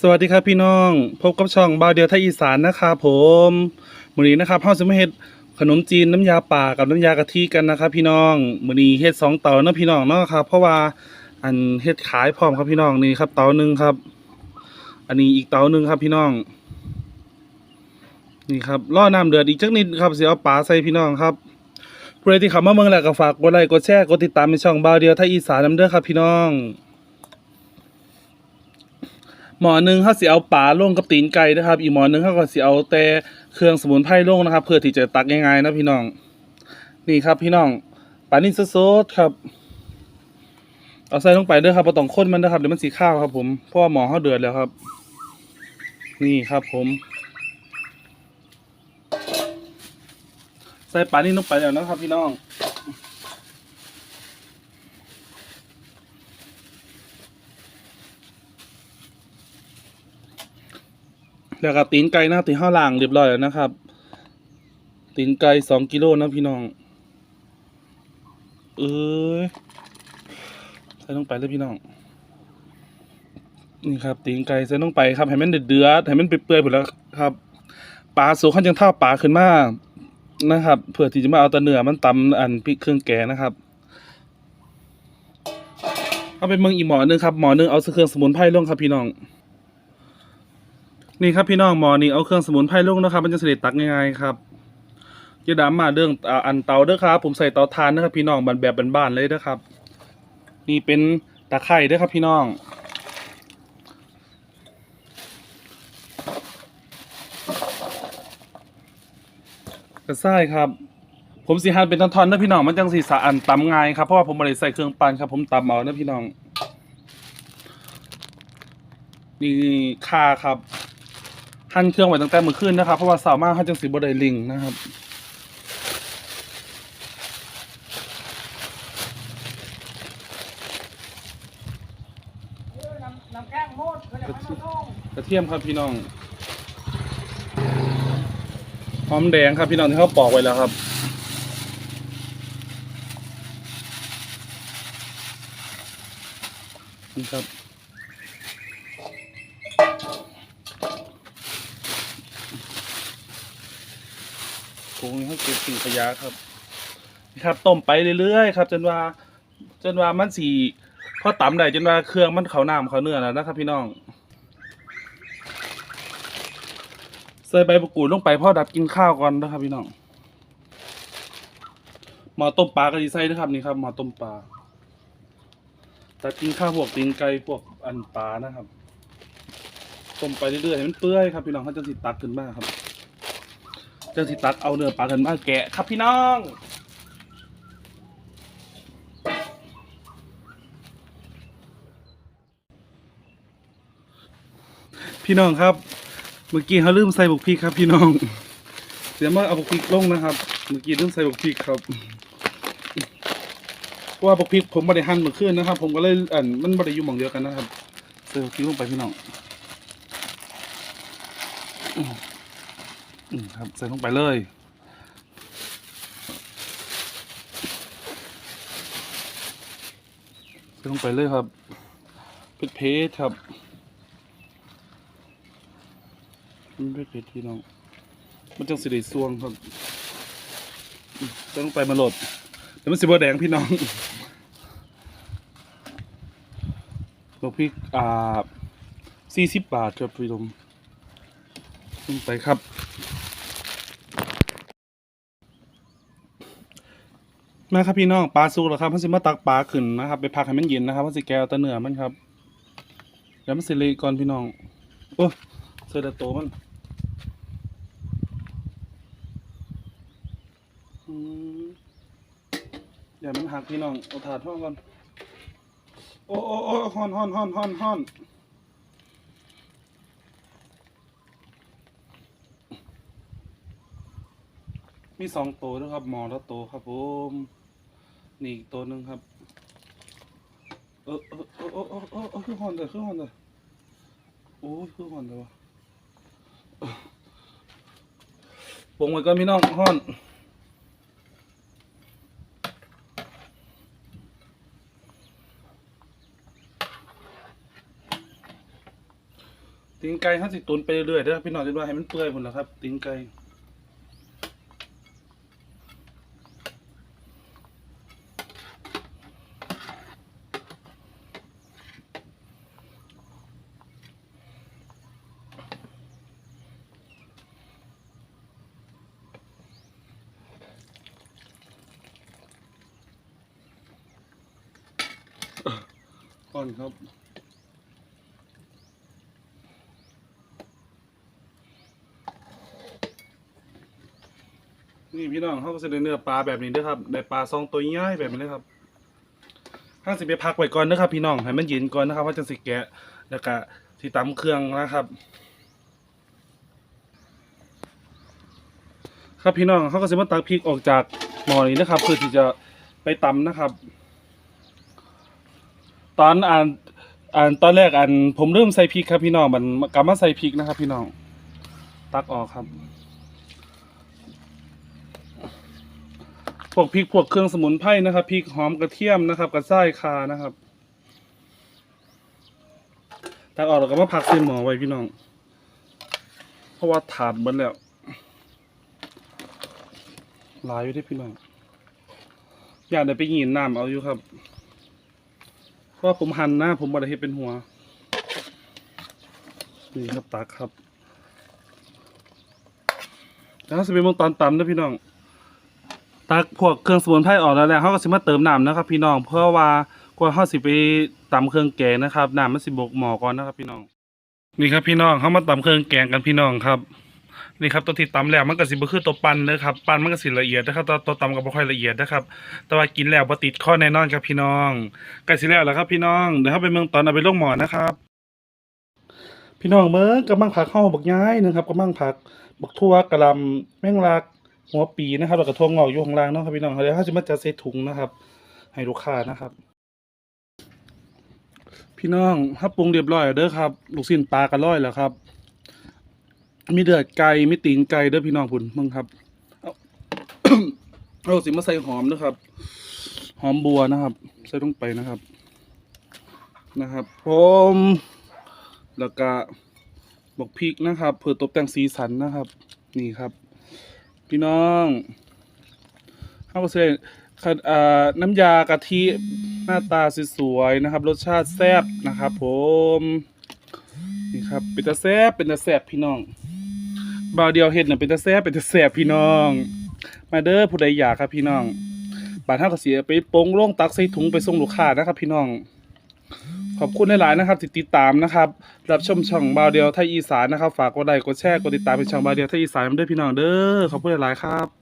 สวัสดีครับพี่น้องพบกับช่องบาวเดียวไทยอีสานนะครับผมมื้อนี้นะครับเฮาสิมาเฮ็ดขนมจีนน้ำยาป่ากับน้ำยากะทิกันนะครับพี่น้องมื้อนี้เฮ็ดสองเตาเนาะพี่น้องเนาะครับเพราะว่าอันเฮ็ดขายพร้อมครับพี่น้องนี่ครับเตาหนึ่งครับ อันนี้อีกเตาหนึ่งครับพี่น้อง นี่ครับรอน้ำเดือดอีกจักนิดครับเสิเอาปลาใส่พี่น้องครับผู้ใดที่ข้ามาเมืองแหล้วก็ฝากกดไลค์กดแชร์กดติดตามในช่องบาวเดียวไทยอีสานนำเด้อครับพี่น้อง หมอหนึ่งเขาสิเอาปลาลงกับตีนไก่นะครับ อีกหมอหนึ่งเขาก็สิเอาแต่เครื่องสมุนไพรลงนะครับ เพื่อที่จะตักง่ายๆนะพี่น้อง นี่ครับพี่น้องปลานิ่สดๆครับ เอาใส่ลงไปเด้วยครับบ่ต้องข้นมันนะครับเดี๋ยวมันสีข้าวครับ ผมเพราะว่าหมอเขาเดือดแล้วครับ นี่ครับผม ใส่ปลานิ่ลงไปแล้วนะครับ พี่น้อง แล้วก็ตีนไก่นะตีนข้าล่างเรียบร้อยแล้วนะครับ ตีนไก่สองกิโลนะพี่น้อง เอ้ยใส่ลงไปเลยพี่น้อง นี่ครับตีนไก่ใส่ลงไปครับให้มันเดือดเดือดให้มันเปื่อยๆหมดแล้วครับปลาสูงขั้นยังเท่าปลาขึ้นมานะครับ เพื่อที่จะมาเอาตะเนื้อมันตำอันพริกเครื่องแกงนะครับเอาไปเมืองอีกหมอนึงครับหมอนึงเอาเครื่องสมุนไพรลงครับพี่น้อง นี่ครับพี่น้องหมอนี่เอาเครื่องสมุนไพรลงนะครับมันจะเสด็จตักง่ายๆครับอย่าดำมาเรื่องอันเตาเด้อครับ ผมใส่เตาถ่านนะครับ พี่น้องแบบแบบบ้านๆเลยนะครับ นี่เป็นตะไคร้เด้อครับพี่น้องกระซ้ายครับ ผมสีหันเป็นท่อนๆนะพี่น้องมันจังสีสะอันตำง่ายครับเพราะว่าผมไม่ได้ใส่เครื่องปั่นครับ ผมตำเอานะพี่น้องนี่ค่าครับ หั่นเครื่องไว้ตั้งแต่เมื่อคืนนะครับ เพราะว่าสามารถหั่นจังสีบไดลิงนะครับกงโมดเขาจะมาลงกระเทียมครับพี่น้องหอมแดงครับพี่น้องที่เขาปอกไว้แล้วครับนี่ครับ ผงนี้เขาเก็บสิ่งขยะครับนี่ครับต้มไปเรื่อยๆครับจนว่า จนว่ามันสีพอตำได้จนว่าเครื่องมันเขาน้ำเขาเนื้อแล้วนะครับ พี่น้องใส่ใบมะกรูดลงไปพ่อดับกินข้าวก่อนนะครับ พี่น้องหมอต้มปลาก็ดีใส่นะครับนี่ครับหมอต้มปลาแตัดกินข้าวพวกตีนไก่พวกอันปลานะครับต้มไปเรื่อยๆให้มันเปื่อยครับพี่น้องเขาจะสิตักขึ้นมาครับ จะสิตักเอาเนื้อปลาขึ้นมาแกะครับพี่น้องพี่น้องครับ เมื่อกี้เขาลืมใส่บุกพริกครับ พี่น้อง เดี๋ยวมาเอาบุกพริกลงนะครับ เมื่อกี้ลืมใส่บุกพริกครับเพราะว่าบุกพริกผมไม่ได้หั่นเมื่อคืนนะครับ ผมก็เลยอันมันไม่ได้อยู่หม่องเดียวกันนะครับใส่บุกพริกลงไปพี่น้องอ ครับใส่ลงไปเลยใส่ลงไปเลยครับเผ็ดเพชครับมันไม่เผ็ดพี่น้องมันจังสิได้ซวงครับอืมจะต้องไปมาหลดเดี๋ยวมันสิบแดงพี่น้องบอกพี่อ่าสี่สิบบาทครับพี่ดม ลงไปครับ มาครับพี่น้องปลาสุกแล้วครับมันสิมาตักปลาขึ้นนะครับ ไปพักให้มันเย็นนะครับมันสิแก้วตะเนื้อมันครับเดี๋ยวมันสิเลก่อนพี่น้องโอ้เสือตะโตมันอย่ามันหักพี่น้องเอาถาดห้องก่อนโอ้โอ้โอ้ฮอนฮอนฮอนฮอนฮอน มีสองตัวด้วยครับ หมอและตัวครับผมนี่อีกตัวหนึ่งครับ เออเออเออเออเออเออเออคือฮ้อนเลยคือฮ้อนเลยโอ้ยคือฮ้อนเลยวะปงไว้ก่อนพี่น้องฮ้อนตีนไก่เฮาสิตุนไปเรื่อยๆเด้อพี่น้องจนว่าให้มันเปื่อยพุ่นล่ะครับตีนไก่ ก่อนครับ นี่พี่น้องเขาก็จะได้เนื้อปลาแบบนี้ด้วยครับได้ปลาซองตัวใหญ่แบบนี้เลยครับห้าสิบไปพักไว้ก่อนนะครับ พี่น้องให้มันเย็นก่อนนะครับว่าจะสิแกะแล้วก็ที่ตำเครื่องนะครับ ครับพี่น้องเขาก็จะมาตักพริกออกจากหม้อนี้นะครับเพื่อที่จะไปตำนะครับ ตอนอ่านอ่านตอนแรกอ่านผมเริ่มใส่พริกครับพี่น้องมันกลับมาใส่พริกนะครับ พี่น้องตักออกครับ พวกพริกพวกเครื่องสมุนไพรนะครับพริกหอมกระเทียมนะครับกระส่ายคานะครับตักออกแล้วก็มาพักเส้นหมอไว้พี่น้อง เพราะว่าถาดหมดแล้วลายอยู่ที่พี่น้องอยากได้ไปหยินน้ำเอาอยู่ครับ เพราะผมหั่นหน้าผมบริเฮ็ดเป็นหัว นี่ครับตักครับแล้วจะเป็นวงตอนตำนะพี่น้อง ตักพวกเครื่องสมุนไพรออกแล้วแหละเขาก็สิมาเติมน้ำนะครับ พี่น้อง เพื่อว่ากว่าเขาสิไปตำเครื่องแกงนะครับน้ำมันสิบกหมอก่อนนะครับ พี่น้อง นี่ครับพี่น้องเขามาตำเครื่องแกงกันพี่น้องครับ นี่ครับตัวที่ตำแล้วมันก็สิบ่คือตัวปันนะครับปันมันก็สิละเอียดนะครับตัวตัวตำก็บ่ค่อยละเอียดนะครับ แต่ว่ากินแล้วบ่ติดข้อแน่นอนครับพี่น้องใกล้สิแล้วแล้วครับ พี่น้องเดี๋ยวเขาไปเมืองตอนเอาไปลงหมอนะครับ พี่น้องเมืองกำลังผักข้าวบักย้ายนะครับกำลังผักบักทั่วกระลำแมงลักหัวปีนะครับแล้วก็ทั่วงอกอยู่ข้างล่างเนาะครับพี่น้องเดี๋ยวเขาจะมาจัดใส่ถุงนะครับ ให้ลูกค้านะครับ พี่น้องถ้าปรุงเรียบร้อยเด้อครับ ลูกชิ้นปลากระร้อยแล้วครับ มีเดือดไก่มีตีนไก่เด้อพี่น้องพุ่นมึงครับเอาเอาสิมาใส่หอมเด้อครับ หอมบัวนะครับ ใส่ลงไปนะครับ นะครับผมแล้วก็บอกพริกนะครับ เพื่อตกแต่งสีสันนะครับ นี่ครับ พี่น้องข้าวเสร็จอ่าน้ำยากะทิหน้าตาสวยๆนะครับ รสชาติแซ่บนะครับ ผมนี่ครับเป็นตาแซ่บเป็นตาแซ่บพี่น้อง บ่าวเดียวเห็ดน่ะเป็นตะแซ่บเป็นตะแซ่บพี่น้อง มาเด้อผู้ใดอยากครับพี่น้องบาทเท่ากับเสียไปโปงโล่งตักใส่ถุงไปส่งลูกค้านะครับ พี่น้อง ขอบคุณหลายๆนะครับติดติดตามนะครับ รับชมช่องบาวเดียวไทยอีสานนะครับ ฝากกดไลค์กดแชร์กดติดตามเป็นช่องบาวเดียวไทยอีสานด้วยพี่น้องเด้อขอบคุณหลายๆครับ